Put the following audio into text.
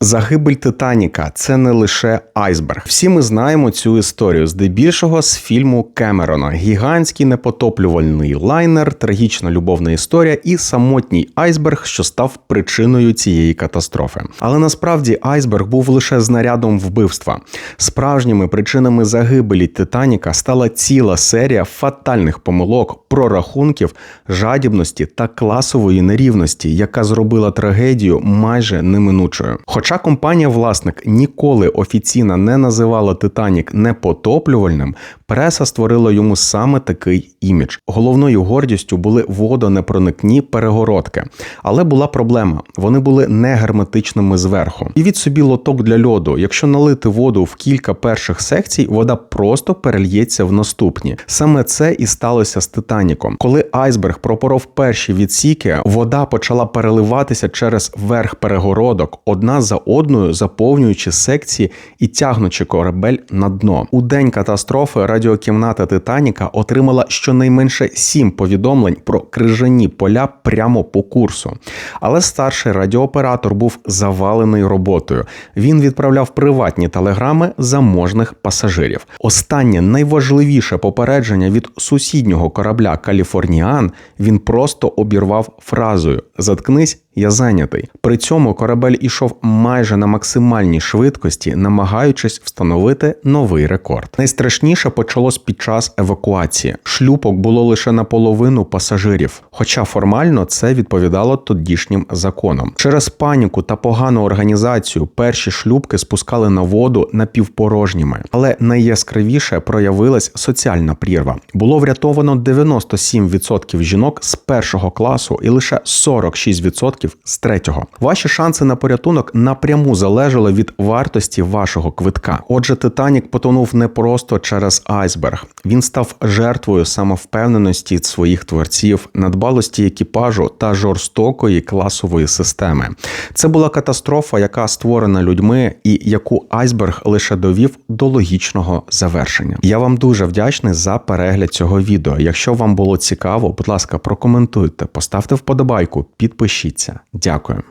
Загибель Титаніка це не лише айсберг. Всі ми знаємо цю історію здебільшого з фільму Кемерона: гігантський непотоплювальний лайнер, трагічна любовна історія і самотній айсберг, що став причиною цієї катастрофи. Але насправді айсберг був лише знарядом вбивства. Справжніми причинами загибелі Титаніка стала ціла серія фатальних помилок, прорахунків, жадібності та класової нерівності, яка зробила трагедію майже неминучою. Хоча компанія-власник ніколи офіційно не називала Титанік непотоплювальним, преса створила йому саме такий імідж. Головною гордістю були водонепроникні перегородки, але була проблема: вони були не герметичними зверху. І від собі лоток для льоду. Якщо налити воду в кілька перших секцій, вода просто перельється в наступні. Саме це і сталося з Титаніком. Коли айсберг пропоров перші відсіки, вода почала переливатися через верх перегородок, одна за одною заповнюючи секції і тягнучи корабель на дно. У день катастрофи радіокімната Титаніка отримала щонайменше сім повідомлень про крижані поля прямо по курсу. Але старший радіооператор був завалений роботою. Він відправляв приватні телеграми заможних пасажирів. Останнє найважливіше попередження від сусіднього корабля Каліфорніан він просто обірвав фразою Заткнись. Я зайнятий. При цьому корабель ішов майже на максимальній швидкості, намагаючись встановити новий рекорд. Найстрашніше почалось під час евакуації. Шлюпок було лише наполовину пасажирів, хоча формально це відповідало тодішнім законам. Через паніку та погану організацію перші шлюпки спускали на воду напівпорожніми, але найяскравіше проявилась соціальна прірва. Було врятовано 97% жінок з першого класу і лише 46% з третього. Ваші шанси на порятунок напряму залежали від вартості вашого квитка. Отже, Титанік потонув не просто через айсберг. Він став жертвою самовпевненості своїх творців, надбалості екіпажу та жорстокої класової системи. Це була катастрофа, яка створена людьми, і яку айсберг лише довів до логічного завершення. Я вам дуже вдячний за перегляд цього відео. Якщо вам було цікаво, будь ласка, прокоментуйте, поставте вподобайку, підпишіться. Дякую.